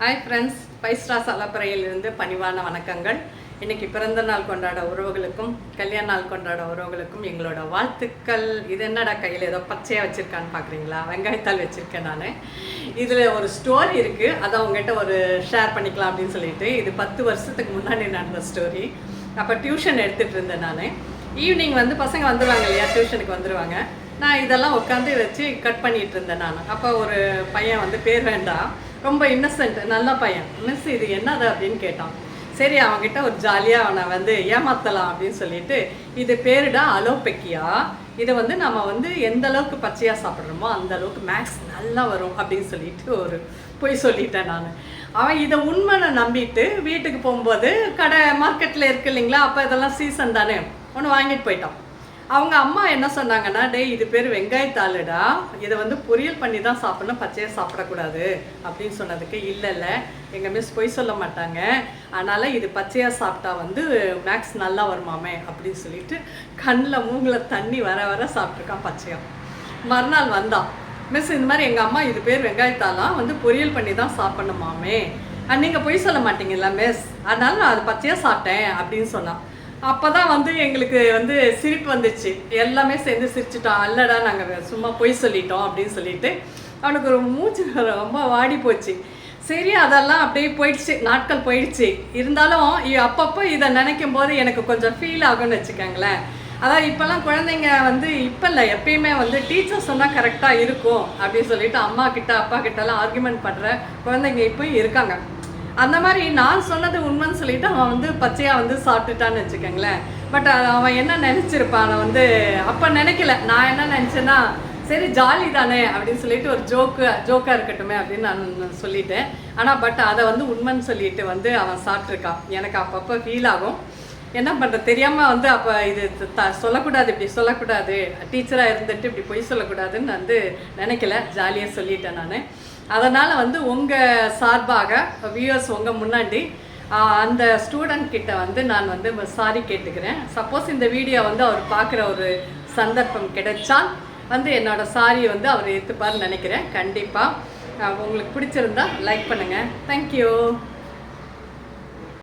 Hi friends பைஸ்ரா சலப்பறையிலிருந்து பணிவான வணக்கங்கள் இன்னைக்கு பிறந்த நாள் கொண்டாட உறவுகளுக்கும் கல்யாண நாள் கொண்டாட உறவுகளுக்கும் எங்களோட வாழ்த்துக்கள் இது என்னடா கையில் ஏதோ பச்சையாக வச்சுருக்கான்னு பார்க்குறீங்களா வெங்காயத்தாள் வச்சுருக்கேன் நான் இதில் ஒரு ஸ்டோரி இருக்குது அதை அவங்ககிட்ட ஒரு ஷேர் பண்ணிக்கலாம் அப்படின்னு சொல்லிட்டு இது பத்து வருஷத்துக்கு முன்னாடி நடந்த ஸ்டோரி அப்போ டியூஷன் எடுத்துகிட்டு இருந்தேன் நான் ஈவினிங் வந்து பசங்க வந்துடுவாங்க இல்லையா டியூஷனுக்கு வந்துடுவாங்க நான் இதெல்லாம் உட்காந்து வச்சு கட் பண்ணிகிட்டு இருந்தேன் நான் அப்போ ஒரு பையன் வந்து பேர் வேண்டாம் ரொம்ப இன்னசென்ட் நல்ல பையன். மிஸ் இது என்னது அப்படின்னு கேட்டான். சரி அவன்கிட்ட ஒரு ஜாலியாக அவனை வந்து ஏமாத்தலாம் அப்படின்னு சொல்லிட்டு இது பேருடா அலோபெக்கியா? இதை வந்து நம்ம வந்து எந்த அளவுக்கு பச்சையாக சாப்பிட்றோமோ அந்த அளவுக்கு மேக்ஸ் நல்லா வரும் அப்படின்னு சொல்லிட்டு ஒரு பொய் சொல்லிட்டேன் நான். அவன் இதை உண்மையை நம்பிட்டு வீட்டுக்கு போகும்போது கடை மார்க்கெட்டில் இருக்கு இல்லைங்களா? அப்போ இதெல்லாம் சீசன் தானே. ஒன்று வாங்கிட்டு போயிட்டான். அவங்க அம்மா என்ன சொன்னாங்கன்னா டேய் இது பேர் வெங்காயத்தாளுடா. இதை வந்து பொரியல் பண்ணி தான் சாப்பிடணும். பச்சையாக சாப்பிடக்கூடாது. அப்படின்னு சொன்னதுக்கு இல்லை இல்லை. எங்கள் மிஸ் பொய் சொல்ல மாட்டாங்க. அதனால் இது பச்சையாக சாப்பிட்டா வந்து மேக்ஸ் நல்லா வருமாமே. அப்படின்னு சொல்லிட்டு கண்ணில் மூங்கில் தண்ணி வர வர சாப்பிட்ருக்கான் பச்சையாக மறுநாள் வந்தான் மிஸ் இந்த மாதிரி எங்கள் அம்மா இது பேர் வெங்காயத்தாலாம் வந்து பொரியல் பண்ணி தான் சாப்பிடணுமாமே. நீங்கள் பொய் சொல்ல மாட்டீங்கல்ல மிஸ் அதனால நான் அது பச்சையாக சாப்பிட்டேன். அப்படின்னு சொன்னான் அப்போ தான் வந்து எங்களுக்கு வந்து சிரிப்பு வந்துச்சு. எல்லாமே சேர்ந்து சிரிச்சிட்டோம். அல்லடா நாங்கள் சும்மா பொய் சொல்லிட்டோம் அப்படின்னு சொல்லிட்டு அவனுக்கு ஒரு மூச்சு ரொம்ப வாடி போச்சு. சரி அதெல்லாம் அப்படியே போயிடுச்சு. நாட்கள் போயிடுச்சு. இருந்தாலும் அப்பப்போ இதை நினைக்கும் போது எனக்கு கொஞ்சம் ஃபீல் ஆகும்னு வச்சுக்கோங்களேன். அதான் இப்போல்லாம் குழந்தைங்க வந்து இப்போ இல்லை எப்பயுமே வந்து டீச்சர் சொன்னால் கரெக்டாக இருக்கும் அப்படின்னு சொல்லிட்டு அம்மா கிட்ட அப்பா கிட்டலாம் ஆர்குமெண்ட் பண்ணுற குழந்தைங்க இப்போ இருக்காங்க. அந்த மாதிரி நான் சொன்னது உண்மைன்னு சொல்லிட்டு அவன் வந்து பச்சையாக வந்து சாப்பிட்டுட்டான்னு வச்சுக்கோங்களேன். பட் அவன் என்ன நினச்சிருப்பான் அவன் வந்து அப்போ நினைக்கல. நான் என்ன நினச்சேன்னா சரி ஜாலி தானே அப்படின்னு சொல்லிட்டு ஒரு ஜோக்கு ஜோக்காக இருக்கட்டுமே அப்படின்னு நான் சொல்லிட்டேன். ஆனால் பட் அதை வந்து உண்மைன்னு சொல்லிட்டு வந்து அவன் சாப்பிட்ருக்கான் எனக்கு அப்பப்போ ஃபீல் ஆகும். என்ன பண்ணுறது தெரியாமல் வந்து அப்போ இது த சொல்லக்கூடாது இப்படி சொல்லக்கூடாது. டீச்சராக இருந்துட்டு இப்படி பொய் சொல்லக்கூடாதுன்னு வந்து நினைக்கல. ஜாலியாக சொல்லிட்டேன் நான். அதனால் வந்து உங்கள் சார்பாக வியூவர்ஸ் உங்கள் முன்னாடி அந்த ஸ்டூடெண்ட் கிட்ட வந்து நான் வந்து சாரி கேட்டுக்கிறேன். சப்போஸ் இந்த வீடியோ வந்து அவர் பார்க்குற ஒரு சந்தர்ப்பம் கிடைச்சால் வந்து என்னோட சாரியை வந்து அவர் ஏற்றுப்பார்னு நினைக்கிறேன். கண்டிப்பாக உங்களுக்கு பிடிச்சிருந்தா லைக் பண்ணுங்கள் தேங்க்யூ